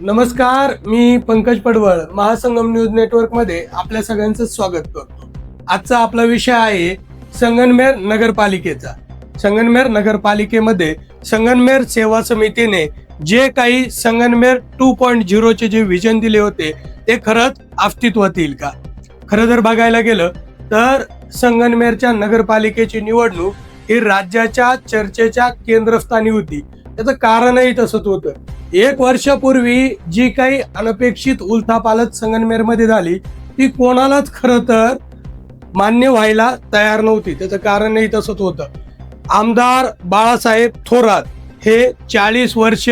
नमस्कार मी पंकज पडवळ महासंगम न्यूज नेटवर्कमध्ये आपल्या सगळ्यांचं स्वागत करतो. आजचा आपला विषय आहे संगनमेर नगरपालिकेचा. संगनमेर नगरपालिकेमध्ये संगनमेर सेवा समितीने जे काही संगनमेर टू पॉईंट झिरोचे जे विजन दिले होते ते खरंच अस्तित्वात येईल का? खरं जर बघायला गेलं तर संगनमेरच्या नगरपालिकेची निवडणूक ही राज्याच्या चर्चेच्या केंद्रस्थानी होती. त्याचं कारणही तसंच होतं. एक वर्षापूर्वी जी काही अनपेक्षित उलथापालत संगनमेरमध्ये झाली ती कोणालाच खरं तर मान्य व्हायला तयार नव्हती. त्याचं कारणही तसंच होतं. आमदार बाळासाहेब थोरात हे चाळीस वर्ष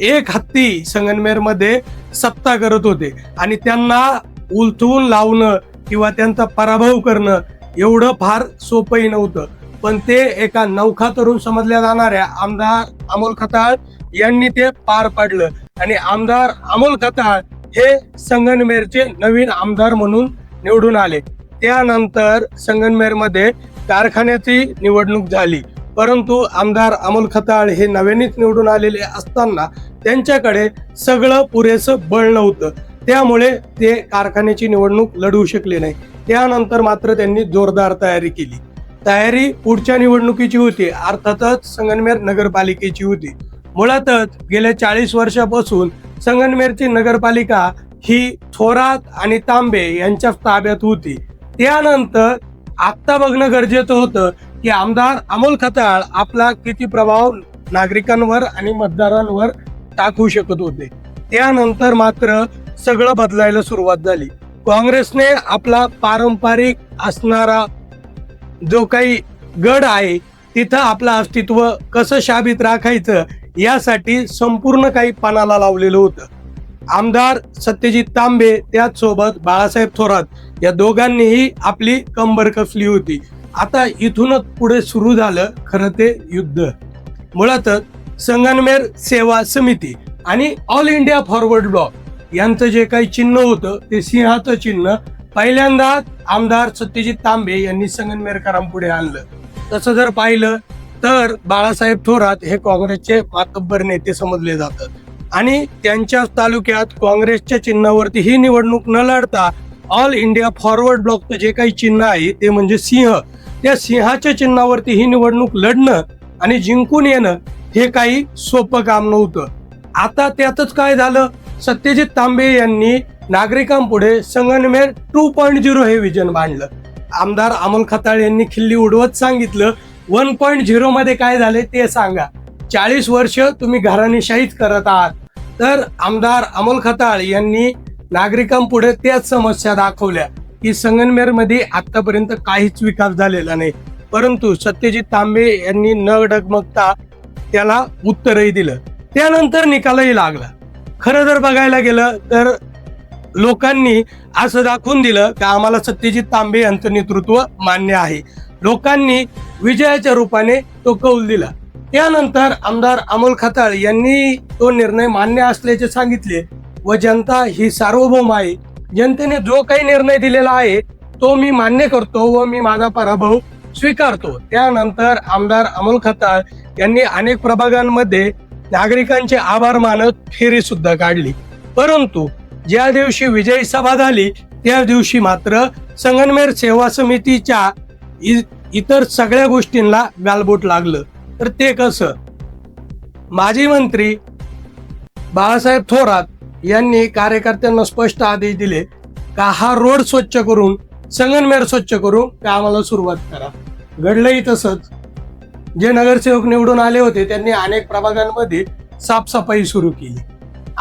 एक हत्ती संगनमेरमध्ये सत्ता करत होते. आणि त्यांना उलथवून लावणं किंवा त्यांचा पराभव करणं एवढं फार सोपंही नव्हतं. पण ते एका नौखा तरुण समजल्या जाणाऱ्या आमदार अमोल खताळ यांनी ते पार पाडलं. आणि आमदार अमोल खताळ हे संगनमेरचे नवीन आमदार म्हणून निवडून आले. त्यानंतर संगनमेरमध्ये कारखान्याची निवडणूक झाली. परंतु आमदार अमोल खताळ हे नव्यानेच निवडून आलेले असताना त्यांच्याकडे सगळं पुरेसं बळ नव्हतं. त्यामुळे ते कारखान्याची निवडणूक लढवू शकले नाही. त्यानंतर मात्र त्यांनी जोरदार तयारी केली. तयारी पुढच्या निवडणुकीची होती. अर्थातच संगनमेर नगरपालिकेची होती. मुळातच गेल्या चाळीस वर्षापासून संगनमेरची नगरपालिका ही थोरात आणि तांबे यांच्या ताब्यात होती. त्यानंतर आत्ता बघणं गरजेचं होतं की आमदार अमोल खताळ आपला किती प्रभाव नागरिकांवर आणि मतदारांवर टाकू शकत होते. त्यानंतर मात्र सगळं बदलायला सुरुवात झाली. काँग्रेसने आपला पारंपरिक असणारा जो काही गड आहे तिथं आपलं अस्तित्व कसं शाबित राखायचं यासाठी संपूर्ण काही पानाला लावलेलं होतं. आमदार सत्यजित तांबे त्याचसोबत बाळासाहेब थोरात या दोघांनीही आपली कंबर कसली होती. आता इथूनच पुढे सुरू झालं खरं ते युद्ध. मुळातच संगनमेर सेवा समिती आणि ऑल इंडिया फॉरवर्ड ब्लॉक यांचं जे काही चिन्ह होतं ते सिंहाचं चिन्ह पहिल्यांदा आमदार सत्यजित तांबे यांनी संगनमेरकरांपुढे आणलं. तसं जर पाहिलं तर बाळासाहेब थोरात हे काँग्रेसचे मातब्बर नेते समजले जातात. आणि त्यांच्या तालुक्यात काँग्रेसच्या चिन्हावरती ही निवडणूक न लढता ऑल इंडिया फॉरवर्ड ब्लॉकचं जे काही चिन्ह आहे ते म्हणजे सिंह. त्या सिंहाच्या चिन्हावरती ही निवडणूक लढणं आणि जिंकून येणं हे काही सोपं काम नव्हतं. आता त्यातच काय झालं? सत्यजित तांबे यांनी नागरिकांपुढे संगनमेर टू पॉईंट झिरो हे विजन मांडलं आमदार अमोल खताळ यांनी खिल्ली उडवत सांगितलं वन पॉईंट झिरो मध्ये काय झाले ते सांगा. चाळीस वर्ष तुम्ही घराणेशाहीच करत आहात. तर आमदार अमोल खताळ यांनी नागरिकांपुढे त्याच समस्या दाखवल्या. की संगनमेरमध्ये आतापर्यंत काहीच विकास झालेला नाही. परंतु सत्यजित तांबे यांनी न डगमगता त्याला उत्तरही दिलं. त्यानंतर निकालही लागला. खरं जर बघायला गेलं तर लोकांनी असं दाखवून दिलं की आम्हाला सत्यजित तांबे यांचं नेतृत्व मान्य आहे. लोकांनी विजयाच्या रूपाने तो कौल दिला. त्यानंतर आमदार अमोल खताळ यांनी तो निर्णय मान्य असल्याचे सांगितले व जनता ही सार्वभौम आहे. जनतेने जो काही निर्णय दिलेला आहे तो मी मान्य करतो व मी माझा पराभव स्वीकारतो. त्यानंतर आमदार अमोल खताळ यांनी अनेक प्रभागांमध्ये नागरिकांचे आभार मानत फेरी सुद्धा काढली. परंतु ज्या दिवशी विजयी सभा झाली त्या दिवशी मात्र संगनमेर सेवा समितीच्या इतर सगळ्या गोष्टींना गालबोट लागलं. तर ते कसं? माजी मंत्री बाळासाहेब थोरात यांनी कार्यकर्त्यांना स्पष्ट आदेश दिले का हा रोड स्वच्छ करून संगनमेर स्वच्छ करून कामाला सुरुवात करा. घडलंही तसंच. जे नगरसेवक निवडून आले होते त्यांनी अनेक प्रभागांमध्ये साफसफाई सुरू केली.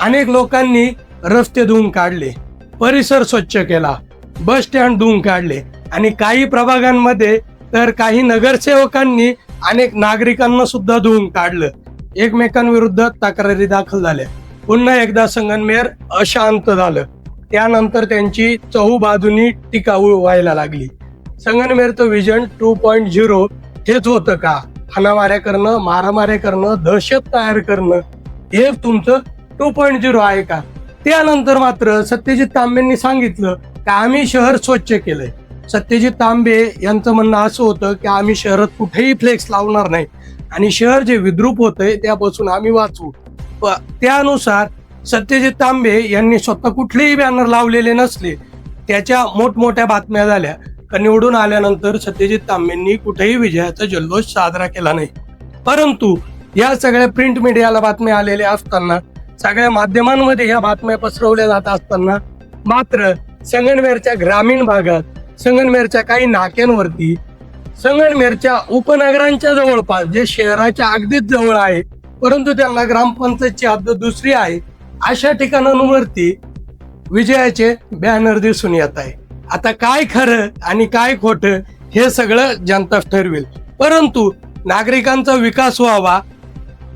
अनेक लोकांनी रस्ते धुवून काढले परिसर स्वच्छ केला बस स्टँड धुवून काढले आणि काही प्रभागांमध्ये तर काही नगरसेवकांनी अनेक नागरिकांना सुद्धा धुवून काढलं. एकमेकांविरुद्ध तक्रारी दाखल झाल्या. पुन्हा एकदा संगनमेर अशांत झालं. त्यानंतर त्यांची चहू बाजूनी टिकाऊ व्हायला लागली. संगनमेरचं विजन टू पॉईंट झिरो हेच होतं का? हाणामाऱ्या करणं मारामाऱ्या करणं दहशत तयार करणं हे तुमचं टू पॉईंट झिरो आहे का? त्यानंतर मात्र सत्यजित तांबेंनी सांगितलं की आम्ही शहर स्वच्छ केलंय? सत्यजित तांबे यांचं म्हणणं असं होतं की आम्ही शहरात कुठेही फ्लेक्स लावणार नाही. आणि शहर जे विद्रूप होतंय त्यापासून आम्ही वाचू प- त्यानुसार सत्यजित तांबे यांनी स्वतः कुठलेही बॅनर लावलेले नसले त्याच्या मोठमोठ्या बातम्या झाल्या. का निवडून आल्यानंतर सत्यजित तांबेंनी कुठेही विजयाचा जल्लोष साजरा केला नाही. परंतु या सगळ्या प्रिंट मीडियाला बातम्या आलेल्या असताना सगळ्या माध्यमांमध्ये ह्या बातम्या पसरवल्या जात असताना मात्र संगणवेरच्या ग्रामीण भागात संगनमेरच्या काही नाक्यांवरती संगनमेरच्या उपनगरांच्या जवळपास जे शहराच्या अगदीच जवळ आहे परंतु त्यांना ग्रामपंचायतची हद्द दुसरी आहे अशा ठिकाणांवरती विजयाचे बॅनर दिसून येत आहे. आता काय खरं आणि काय खोटं हे सगळं जनता ठरवेल. परंतु नागरिकांचा विकास व्हावा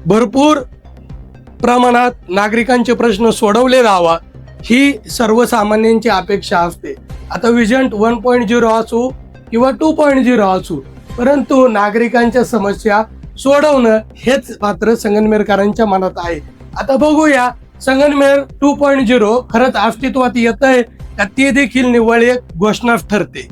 भरपूर प्रमाणात नागरिकांचे प्रश्न सोडवले जावा ही सर्वसामान्यांची अपेक्षा असते. आता विजन वन पॉईंट झिरो असो किंवा टू पॉईंट झिरो असो परंतु नागरिकांच्या समस्या सोडवणं हेच मात्र संगनमेरकरांच्या मनात आहे. आता बघूया संगनमेर टू पॉईंट झिरो खरंच अस्तित्वात येत आहे का ते देखील निव्वळ एक घोषणा ठरते.